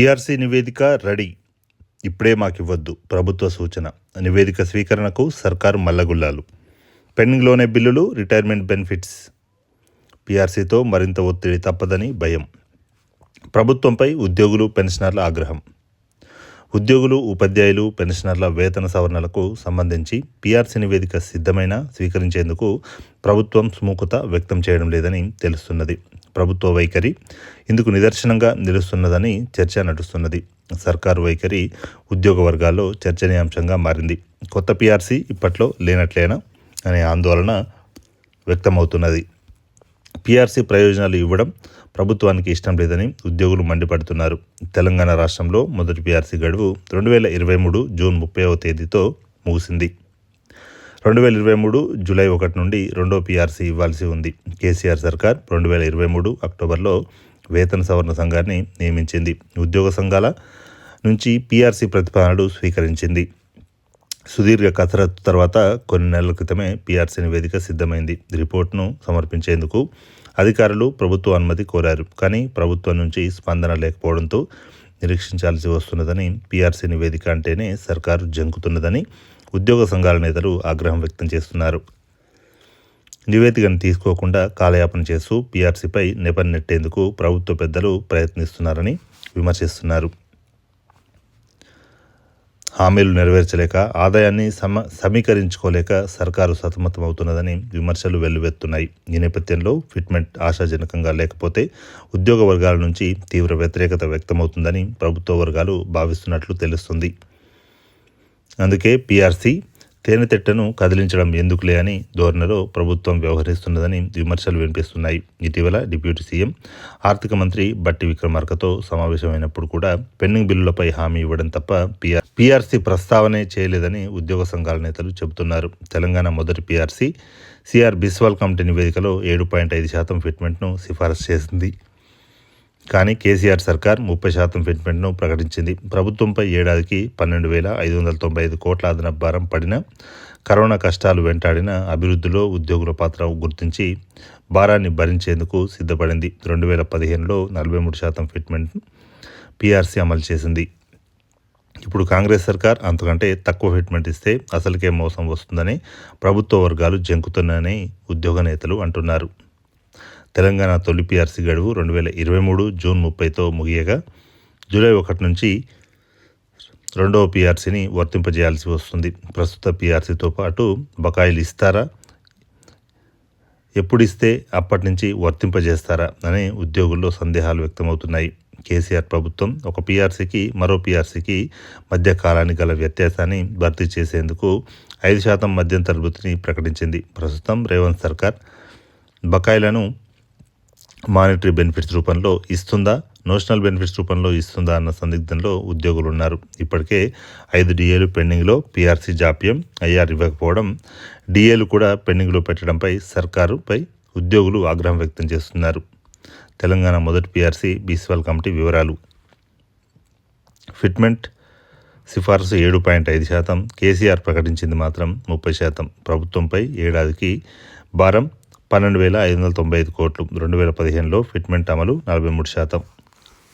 TRC నివేదిక ready. ఇప్పుడే మాకివ్వద్దు. ప్రభుత్వ సూచన. నివేదిక స్వీకరణకు సర్కారు మల్లగుల్లాలు. పెండింగ్లోనే బిల్లులు రిటైర్మెంట్ బెనిఫిట్స్. పీఆర్సీతో మరింత ఒత్తిడి తప్పదని భయం. ప్రభుత్వంపై ఉద్యోగులు పెన్షనర్ల ఆగ్రహం. ఉద్యోగులు ఉపాధ్యాయులు పెన్షనర్ల వేతన సవరణలకు సంబంధించి పీఆర్సీ నివేదిక సిద్ధమైన స్వీకరించేందుకు ప్రభుత్వం సుముఖత వ్యక్తం చేయడం లేదని తెలుస్తున్నది. ప్రభుత్వ వైఖరి ఇందుకు నిదర్శనంగా నిలుస్తున్నదని చర్చ నడుస్తున్నది. సర్కారు వైఖరి ఉద్యోగ వర్గాల్లో చర్చనీయాంశంగా మారింది. కొత్త పీఆర్సీ ఇప్పట్లో లేనట్లేనా అనే ఆందోళన వ్యక్తమవుతున్నది. పీఆర్సీ ప్రయోజనాలు ఇవ్వడం ప్రభుత్వానికి ఇష్టం లేదని ఉద్యోగులు మండిపడుతున్నారు. తెలంగాణ రాష్ట్రంలో మొదటి పీఆర్సీ గడువు రెండు వేల ఇరవై మూడు జూన్ ముప్పైవ తేదీతో ముగిసింది. రెండు వేల ఇరవై మూడు జూలై ఒకటి నుండి రెండో పీఆర్సీ ఇవ్వాల్సి ఉంది. కేసీఆర్ సర్కార్ రెండు వేల ఇరవై మూడు అక్టోబర్లో వేతన సవరణ సంఘాన్ని నియమించింది. ఉద్యోగ సంఘాల నుంచి పీఆర్సీ ప్రతిపాదనలు స్వీకరించింది. సుదీర్ఘ కసరత్తు తర్వాత కొన్ని నెలల క్రితమే పీఆర్సీ నివేదిక సిద్ధమైంది. రిపోర్ట్ను సమర్పించేందుకు అధికారులు ప్రభుత్వ అనుమతి కోరారు. కానీ ప్రభుత్వం నుంచి స్పందన లేకపోవడంతో నిరీక్షించాల్సి వస్తున్నదని పీఆర్సీ నివేదిక అంటేనే సర్కారు జంకుతున్నదని ఉద్యోగ సంఘాల నేతలు ఆగ్రహం వ్యక్తం చేస్తున్నారు. నివేదికను తీసుకోకుండా కాలయాపన చేస్తూ పీఆర్సీపై నిపణ నెట్టేందుకు ప్రభుత్వ పెద్దలు ప్రయత్నిస్తున్నారని విమర్శిస్తున్నారు. హామీలు నెరవేర్చలేక ఆదాయాన్ని సమ సమీకరించుకోలేక సర్కారు సతమతమవుతున్నదని విమర్శలు వెల్లువెత్తున్నాయి. ఈ నేపథ్యంలో ఫిట్మెంట్ ఆశాజనకంగా లేకపోతే ఉద్యోగ వర్గాల నుంచి తీవ్ర వ్యతిరేకత వ్యక్తమవుతుందని ప్రభుత్వ వర్గాలు భావిస్తున్నట్లు తెలుస్తుంది. అందుకే పీఆర్సీ తేనెతిట్టను కదిలించడం ఎందుకులే అని ధోరణిలో ప్రభుత్వం వ్యవహరిస్తున్నదని విమర్శలు వినిపిస్తున్నాయి. ఇటీవల డిప్యూటీ సీఎం ఆర్థిక మంత్రి బట్టి విక్రమార్కతో సమావేశమైనప్పుడు కూడా పెండింగ్ బిల్లులపై హామీ ఇవ్వడం తప్ప పీఆర్ పీఆర్సీ ప్రస్తావనే చేయలేదని ఉద్యోగ సంఘాల నేతలు చెబుతున్నారు. తెలంగాణ మొదటి పీఆర్సీ సిఆర్ బిస్వాల్ కమిటీ నివేదికలో ఏడు పాయింట్ ఐదు శాతం ఫిట్మెంట్ను సిఫారసు చేసింది. కానీ కేసీఆర్ సర్కార్ ముప్పై శాతం ఫిట్మెంట్ను ప్రకటించింది. ప్రభుత్వంపై ఏడాదికి పన్నెండు వేల ఐదు వందల తొంభై ఐదు కోట్ల అదనపు భారం పడిన కరోనా కష్టాలు వెంటాడిన అభివృద్ధిలో ఉద్యోగుల పాత్ర గుర్తించి భారాన్ని భరించేందుకు సిద్ధపడింది. రెండు వేల పదిహేనులో నలభై మూడు శాతం ఫిట్మెంట్ పీఆర్సీ అమలు చేసింది. ఇప్పుడు కాంగ్రెస్ సర్కార్ అంతకంటే తక్కువ ఫిట్మెంట్ ఇస్తే అసలుకే మోసం వస్తుందని ప్రభుత్వ వర్గాలు జంకుతున్నాయని ఉద్యోగ నేతలు అంటున్నారు. తెలంగాణ తొలి పీఆర్సీ గడువు రెండు వేల ఇరవై మూడు జూన్ ముప్పైతో ముగియగా జూలై ఒకటి నుంచి రెండవ పీఆర్సీని వర్తింపజేయాల్సి వస్తుంది. ప్రస్తుత పీఆర్సీతో పాటు బకాయిలు ఇస్తారా? ఎప్పుడు ఇస్తే అప్పటి నుంచి వర్తింపజేస్తారా? అనే ఉద్యోగుల్లో సందేహాలు వ్యక్తమవుతున్నాయి. కేసీఆర్ ప్రభుత్వం ఒక పీఆర్సీకి మరో పీఆర్సీకి మధ్య కాలానికి గల వ్యత్యాసాన్ని భర్తీ చేసేందుకు ఐదు శాతం మధ్యంతర వృత్తిని ప్రకటించింది. ప్రస్తుతం రేవంత్ సర్కార్ బకాయిలను మానిటరీ బెనిఫిట్స్ రూపంలో ఇస్తుందా? నోషనల్ బెనిఫిట్స్ రూపంలో ఇస్తుందా అన్న సందిగ్ధంలో ఉద్యోగులు ఉన్నారు ఇప్పటికే ఐదు డిఏలు పెండింగ్లో పీఆర్సీ జాప్యం ఐఆర్ ఇవ్వకపోవడం డిఏలు కూడా పెండింగ్లో పెట్టడంపై సర్కారుపై ఉద్యోగులు ఆగ్రహం వ్యక్తం చేస్తున్నారు. తెలంగాణ మొదటి పీఆర్సీ బీసీవాల్ కమిటీ వివరాలు. ఫిట్మెంట్ సిఫార్సు ఏడు పాయింట్ ఐదు శాతం కేసీఆర్ ప్రకటించింది మాత్రం ముప్పై శాతం. ప్రభుత్వంపై ఏడాదికి భారం పన్నెండు వేల ఐదు వందల తొంభై ఐదు కోట్లు. రెండు వేల పదిహేనులో ఫిట్మెంట్ అమలు నలభై మూడు శాతం.